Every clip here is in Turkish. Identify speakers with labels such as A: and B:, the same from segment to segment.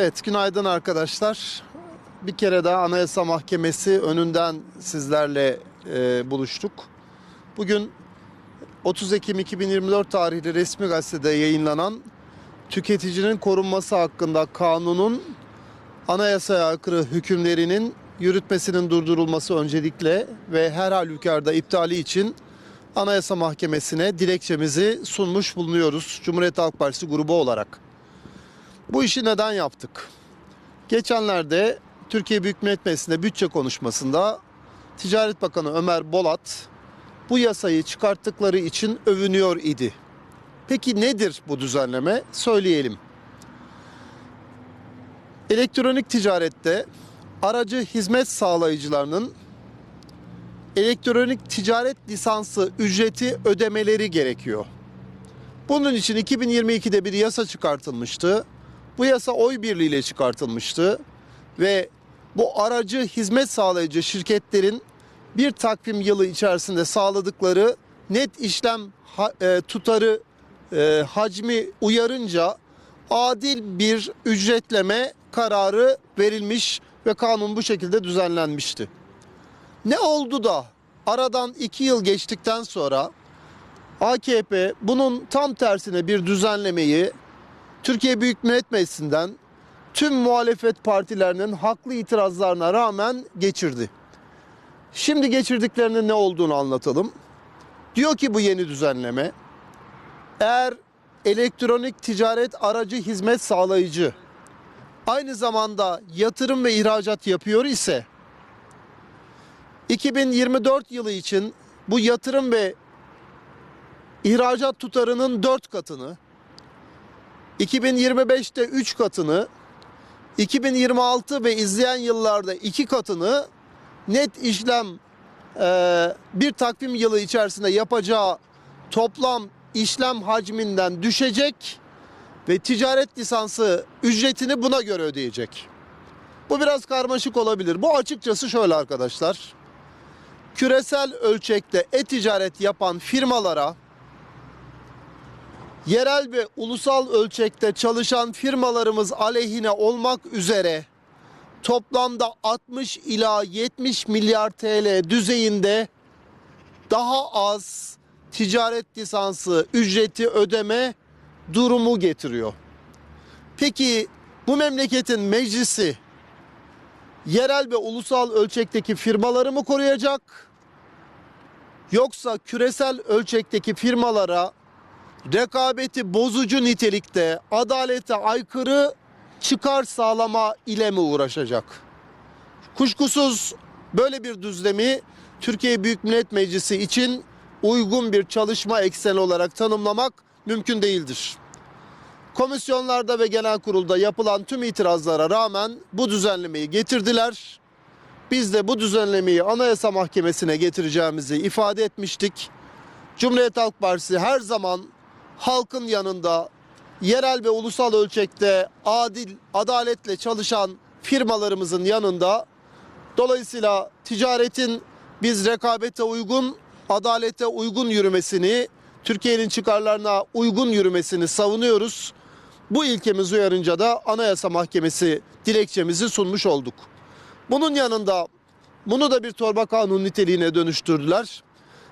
A: Evet, günaydın arkadaşlar. Bir kere daha Anayasa Mahkemesi önünden sizlerle e, buluştuk. Bugün 30 Ekim 2024 tarihli resmi gazetede yayınlanan tüketicinin korunması hakkında kanunun anayasaya aykırı hükümlerinin yürütmesinin durdurulması öncelikle ve her halükarda iptali için Anayasa Mahkemesi'ne dilekçemizi sunmuş bulunuyoruz Cumhuriyet Halk Partisi grubu olarak. Bu işi neden yaptık? Geçenlerde Türkiye Büyük Millet Meclisi'nde bütçe konuşmasında Ticaret Bakanı Ömer Bolat bu yasayı çıkarttıkları için övünüyor idi. Peki nedir bu düzenleme? Söyleyelim. Elektronik ticarette aracı hizmet sağlayıcılarının elektronik ticaret lisansı ücreti ödemeleri gerekiyor. Bunun için 2022'de bir yasa çıkartılmıştı. Bu yasa oy birliğiyle çıkartılmıştı ve bu aracı hizmet sağlayıcı şirketlerin bir takvim yılı içerisinde sağladıkları net işlem e, tutarı e, hacmi uyarınca adil bir ücretleme kararı verilmiş ve kanun bu şekilde düzenlenmişti. Ne oldu da aradan iki yıl geçtikten sonra AKP bunun tam tersine bir düzenlemeyi Türkiye Büyük Millet Meclisi'nden tüm muhalefet partilerinin haklı itirazlarına rağmen geçirdi. Şimdi geçirdiklerinin ne olduğunu anlatalım. Diyor ki bu yeni düzenleme eğer elektronik ticaret aracı hizmet sağlayıcı aynı zamanda yatırım ve ihracat yapıyor ise 2024 yılı için bu yatırım ve ihracat tutarının 4 katını 2025'te 3 katını 2026 ve izleyen yıllarda 2 katını net işlem e, bir takvim yılı içerisinde yapacağı toplam işlem hacminden düşecek ve ticaret lisansı ücretini buna göre ödeyecek. Bu biraz karmaşık olabilir. Bu açıkçası şöyle arkadaşlar. Küresel ölçekte e-ticaret yapan firmalara yerel ve ulusal ölçekte çalışan firmalarımız aleyhine olmak üzere toplamda 60 ila 70 milyar TL düzeyinde daha az ticaret lisansı ücreti ödeme durumu getiriyor. Peki bu memleketin meclisi yerel ve ulusal ölçekteki firmaları mı koruyacak? Yoksa küresel ölçekteki firmalara rekabeti bozucu nitelikte adalete aykırı çıkar sağlama ile mi uğraşacak? Kuşkusuz böyle bir düzlemi Türkiye Büyük Millet Meclisi için uygun bir çalışma ekseni olarak tanımlamak mümkün değildir. Komisyonlarda ve genel kurulda yapılan tüm itirazlara rağmen bu düzenlemeyi getirdiler. Biz de bu düzenlemeyi Anayasa Mahkemesi'ne getireceğimizi ifade etmiştik. Cumhuriyet Halk Partisi her zaman halkın yanında yerel ve ulusal ölçekte adil, adaletle çalışan firmalarımızın yanında. Dolayısıyla ticaretin biz rekabete uygun, adalete uygun yürümesini, Türkiye'nin çıkarlarına uygun yürümesini savunuyoruz. Bu ilkemiz uyarınca da Anayasa Mahkemesi dilekçemizi sunmuş olduk. Bunun yanında bunu da bir torba kanun niteliğine dönüştürdüler.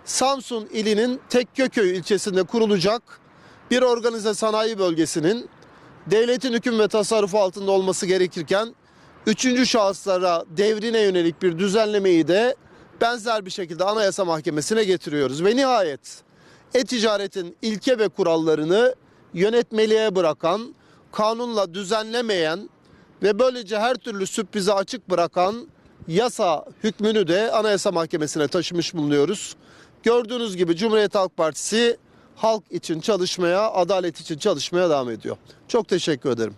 A: Samsun ilinin Tekkököy ilçesinde kurulacak bir organize sanayi bölgesinin devletin hüküm ve tasarrufu altında olması gerekirken üçüncü şahıslara devrine yönelik bir düzenlemeyi de benzer bir şekilde Anayasa Mahkemesi'ne getiriyoruz. Ve nihayet e-ticaretin ilke ve kurallarını yönetmeliğe bırakan, kanunla düzenlemeyen ve böylece her türlü sürprize açık bırakan yasa hükmünü de Anayasa Mahkemesi'ne taşımış bulunuyoruz. Gördüğünüz gibi Cumhuriyet Halk Partisi halk için çalışmaya, adalet için çalışmaya devam ediyor. Çok teşekkür ederim.